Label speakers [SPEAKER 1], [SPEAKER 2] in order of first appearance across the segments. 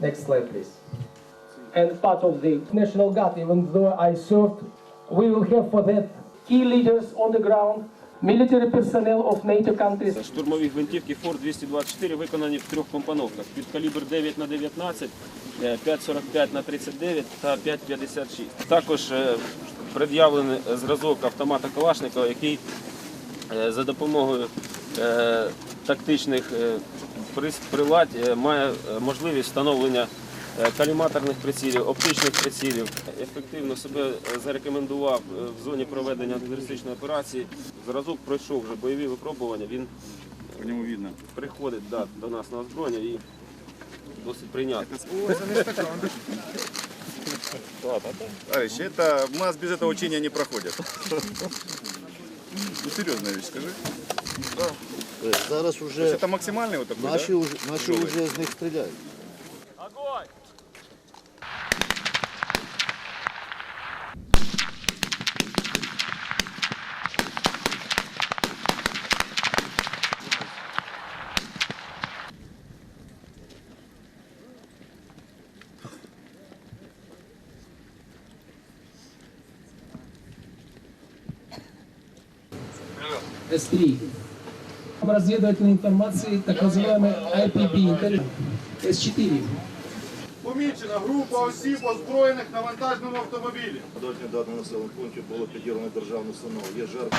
[SPEAKER 1] Next slide, please.
[SPEAKER 2] and part of the National Guard, even though I served, we will have for that key leaders on the ground, military personnel of NATO countries,
[SPEAKER 3] Штурмові гвинтівки Форд 224 виконані в трьох компоновках під калібр 9 на 19, е, 5,45 на 39 та 5,56. Також е, пред'явлений зразок автомата Калашникова, який е, за допомогою е, тактичних е, прилад е, має е, можливість встановлення е, каліматорних прицілів, оптичних прицілів. Ефективно себе зарекомендував в зоні проведення антитерористичної операції. Зразок пройшов вже бойові випробування. Він
[SPEAKER 4] По нему видно.
[SPEAKER 3] приходить да, до нас на озброєння і досить прийнятний.
[SPEAKER 4] Товарищ, это у нас без этого учения не проходит. Ну серьезная вещь, скажи.
[SPEAKER 5] Зараз
[SPEAKER 4] То есть
[SPEAKER 5] уже
[SPEAKER 4] это максимальный вот такой,
[SPEAKER 5] наші,
[SPEAKER 4] да?
[SPEAKER 5] уже, наші вже з них стріляють.
[SPEAKER 2] С-3. Разведывательной информации, так называемый IPB, С-4.
[SPEAKER 4] Помічена група осіб, озброєних на вантажному автомобілі.
[SPEAKER 5] Подольні дані населених пунктів було підірвано державну установу. Є жертви.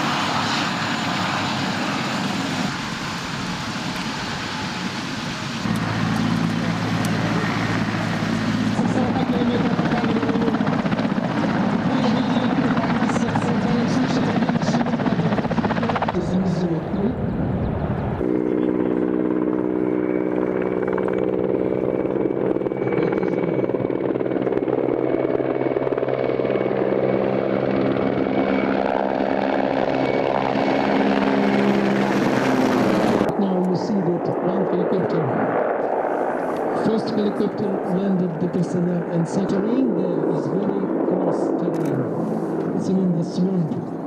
[SPEAKER 2] First helicopter landed the personnel and terrain there is very close terrain. It's in the swamp.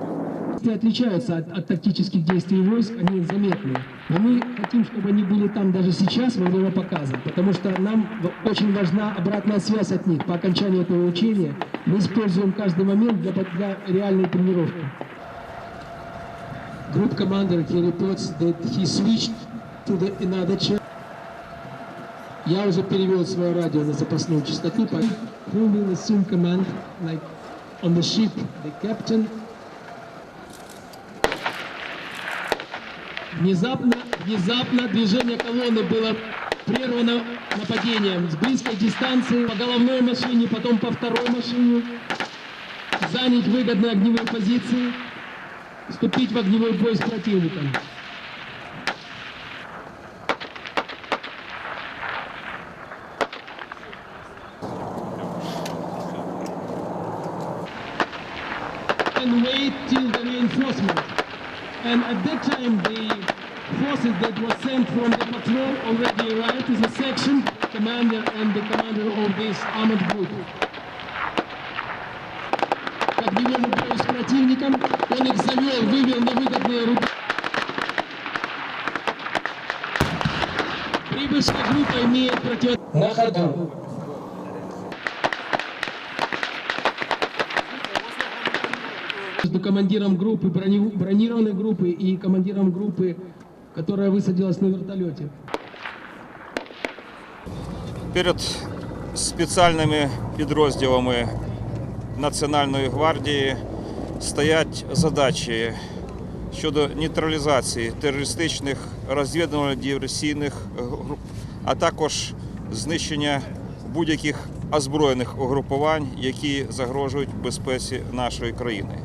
[SPEAKER 2] Отличаются от, от тактических действий войск, они заметны. Но мы хотим, чтобы они были там даже сейчас во время показа, потому что нам очень важна обратная связь от них. По окончании этого учения мы используем каждый момент для, для реальной тренировки. Group commander he reports that he switched to the another channel. Я уже перевел свое радио на запасную частоту. Who will assume command, like on the ship, the captain. Внезапно, внезапно движение колонны было прервано нападением с близкой дистанции по головной машине, потом по второй машине. Занять выгодные огневые позиции вступить в огневой бой с противником. And wait till the reinforcement. And at that time, the forces that were sent from the patrol already arrived as a section commander and the commander of this armored group. К огневому бою с противником он их завел, вывел на выгодные руки. Прибывшая группа имеет против... На ходу. Между командиром группы, брони- бронированной группы и командиром группы, которая высадилась на вертолете.
[SPEAKER 6] Перед спеціальними підрозділами Національної гвардії стоять задачі щодо нейтралізації терористичних розвідувально-диверсійних груп, а також знищення будь-яких озброєних угрупувань, які загрожують безпеці нашої країни.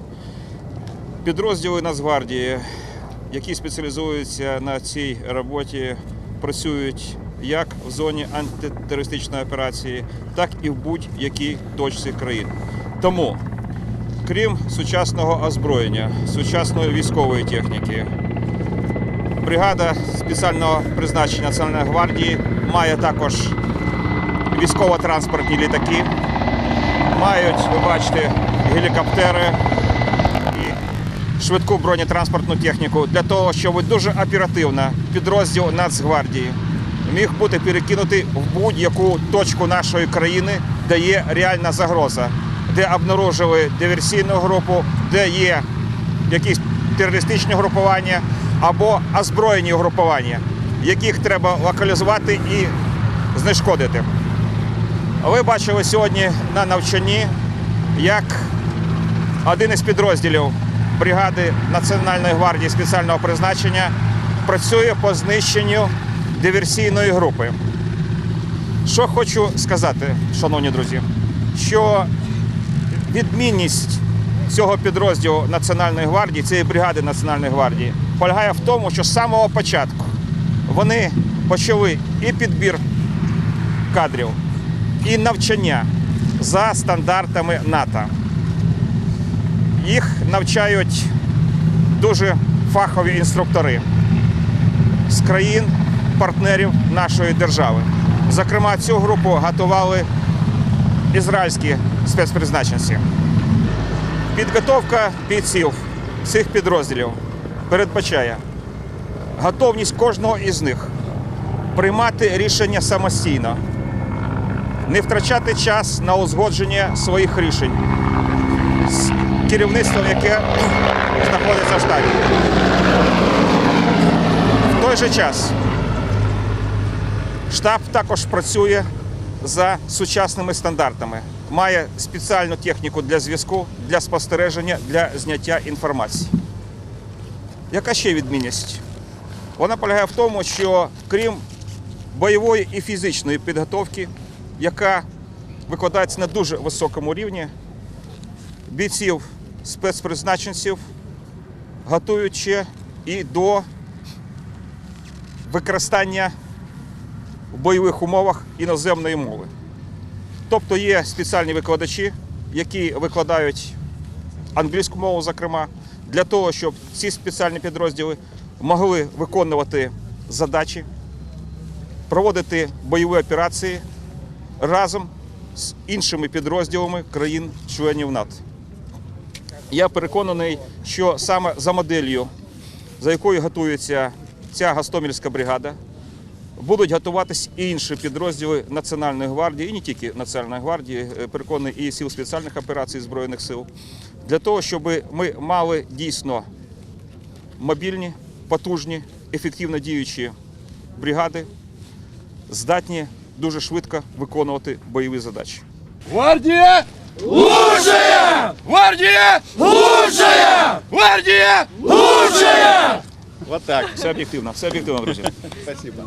[SPEAKER 6] Підрозділи Нацгвардії, які спеціалізуються на цій роботі, працюють як в зоні антитерористичної операції, так і в будь-якій точці країни. Тому, крім сучасного озброєння, сучасної військової техніки, бригада спеціального призначення Національної гвардії має також військово-транспортні літаки, мають, ви бачите, гелікоптери швидку бронетранспортну техніку для того, щоб дуже оперативно підрозділ Нацгвардії міг бути перекинутий в будь-яку точку нашої країни, де є реальна загроза, де обнаружили диверсійну групу, де є якісь терористичні групування або озброєні групування, яких треба локалізувати і знешкодити. Ви бачили сьогодні на навчанні, як один із підрозділів бригади Національної гвардії спеціального призначення працює по знищенню диверсійної групи. Що хочу сказати, шановні друзі, що відмінність цього підрозділу Національної гвардії, цієї бригади Національної гвардії, полягає в тому, що з самого початку вони почали і підбір кадрів, і навчання за стандартами НАТО. Їх навчають дуже фахові інструктори з країн партнерів нашої держави. Зокрема, цю групу готували ізраїльські спецпризначенці. Підготовка бійців цих підрозділів передбачає готовність кожного із них приймати рішення самостійно, не втрачати час на узгодження своїх рішень керівництвом, яке знаходиться в штабі. В той же час штаб також працює за сучасними стандартами. Має спеціальну техніку для зв'язку, для спостереження, для зняття інформації. Яка ще відмінність? Вона полягає в тому, що крім бойової і фізичної підготовки, яка викладається на дуже високому рівні, бійців спецпризначенців готують ще і до використання в бойових умовах іноземної мови. Тобто є спеціальні викладачі, які викладають англійську мову, зокрема, для того, щоб ці спеціальні підрозділи могли виконувати задачі, проводити бойові операції разом з іншими підрозділами країн-членів НАТО. Я переконаний, що саме за моделлю, за якою готується ця Гостомельська бригада, будуть готуватись і інші підрозділи Національної гвардії, і не тільки Національної гвардії, е, переконаний і сил спеціальних операцій Збройних сил, для того, щоб ми мали дійсно мобільні, потужні, ефективно діючі бригади, здатні дуже швидко виконувати бойові задачі.
[SPEAKER 1] Гвардия! Лучшая! Гвардия! Лучшая! Гвардия! Лучшая!
[SPEAKER 6] Вот так. Все объективно. все объективно, друзья.
[SPEAKER 5] Спасибо.